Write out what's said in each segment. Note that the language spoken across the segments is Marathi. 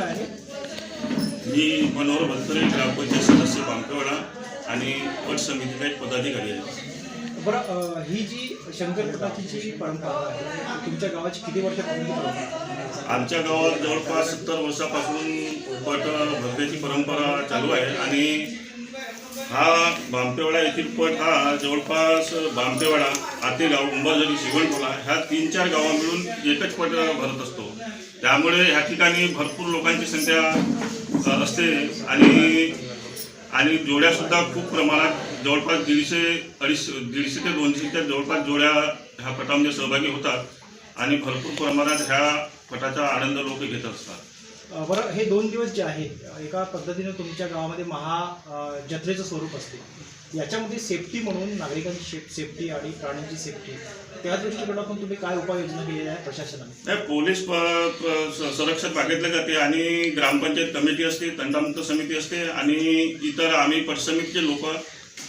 आहे मी मनोहर भत्तरे ग्रामपंचायत सदस्य बांकवाडा आणि पट समितीचा एक पदाधिकारी आहे बरं ही जी शंकरपटाची जी परंपरा आहे तुमच्या गावाची किती वर्ष आमच्या गावात जवळपास सत्तर वर्षापासून पट भरण्याची परंपरा चालू आहे आणि हा बामटेवाडा येथील पट हा जवळपास बामटेवाडा आतेगाव उंबाजरी शिवणपोला ह्या तीन चार गावा मिळून एकच पट भरत असतो. त्यामुळे ह्या ठिकाणी भरपूर लोकांची संख्या असते. आणि आणि जोड्यासुद्धा खूप प्रमाणात जवळपास दीडशे अडीचशे दीडशे ते दोनशेच्या जवळपास जोड्या ह्या पटामध्ये सहभागी होतात. आणि भरपूर प्रमाणात ह्या पटाचा आनंद लोक घेत असतात. बरं हे दोन दिवस जे आहेत एका पद्धतीनं तुमच्या गावामध्ये महा जत्रेचं स्वरूप असते. याच्यामध्ये सेफ्टी म्हणून नागरिकांची शेप सेफ्टी आणि प्राण्यांची सेफ्टी त्या दृष्टिकोनातून तुम्ही काय उपाययोजना केलेल्या आहे प्रशासनाने? नाही, पोलीस प- प- स- संरक्षक बागेतले जाते आणि ग्रामपंचायत कमिटी असते तंटामुक्त समिती असते आणि इतर आम्ही पटसमितीचे लोक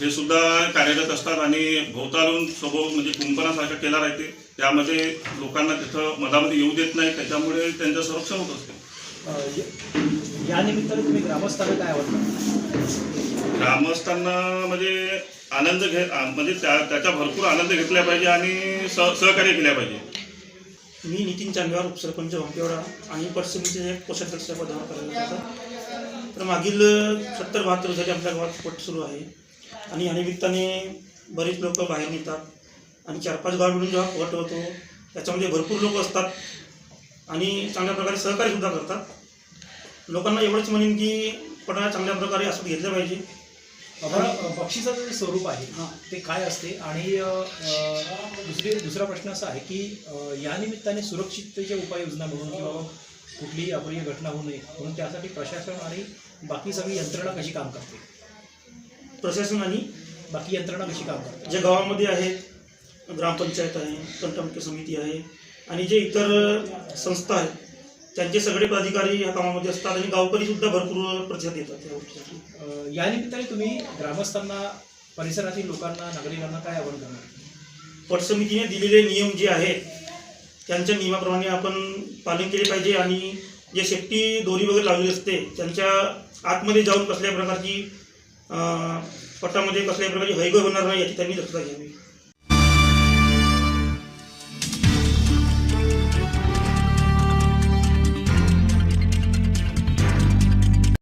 हे सुद्धा कार्यरत असतात आणि भोवतालून स्वभाव म्हणजे कुंपणासारखा केला राहते. त्यामध्ये लोकांना तिथं मधामध्ये येऊ देत नाही त्याच्यामुळे त्यांचं संरक्षण होत असते. य- निमित्ताने तुम्ही ग्रामस्थांना काय आवडतं? ग्रामस्थांना म्हणजे आनंद घे म्हणजे त्या त्याचा भरपूर आनंद घेतला पाहिजे आणि सह सहकार्य केल्या पाहिजे. मी नितीन चांदवार उपसरपंच वंकेवडा आणि पटसमितीचे कोषाध्यक्ष पदावर होता तर मागील सत्तर बहात्तर झाले आपल्या गावात पट सुरू आहे. आणि या निमित्ताने बरेच लोक बाहेर निघतात. आणि चार पाच गाव मिळून जेव्हा पट होतो त्याच्यामध्ये भरपूर लोक असतात. आणि चांगल्या प्रकारे सहकार्यसुद्धा करतात. लोकांना एवढंच म्हणेन की पटाला चांगल्या प्रकारे असं घेतलं पाहिजे. बक्षिसाचं जे स्वरूप आहे हां. ते काय असते? आणि दुसरी दुसरा प्रश्न असा आहे की या निमित्ताने सुरक्षिततेच्या उपाययोजना म्हणून किंवा कुठलीही अप्रिय घटना होऊ नये म्हणून त्यासाठी प्रशासन आणि बाकी सगळी यंत्रणा कशी काम करते? प्रशासन आणि बाकी यंत्रणा कशी काम करते? ज्या गावामध्ये आहेत ग्रामपंचायत आहे तंटमुक्त समिती आहे आणि जे इतर संस्था आहेत त्यांचे सगळे पदाधिकारी या कामामध्ये असतात आणि गावकरी सुद्धा भरपूर प्रतिसाद देतात त्या गोष्टीसाठी. या निमित्ताने तुम्ही ग्रामस्थांना परिसरातील लोकांना नागरिकांना काय आवाहन करणार? पटसमितीने दिलेले नियम जे आहेत त्यांच्या नियमाप्रमाणे आपण पालन केले पाहिजे आणि जे सेफ्टी दोरी वगैरे लावलेली असते त्यांच्या आतमध्ये जाऊन कसल्या प्रकारची पटामध्ये कसल्याही प्रकारची हैगय होणार नाही याची त्यांनी दक्षता घ्यावी.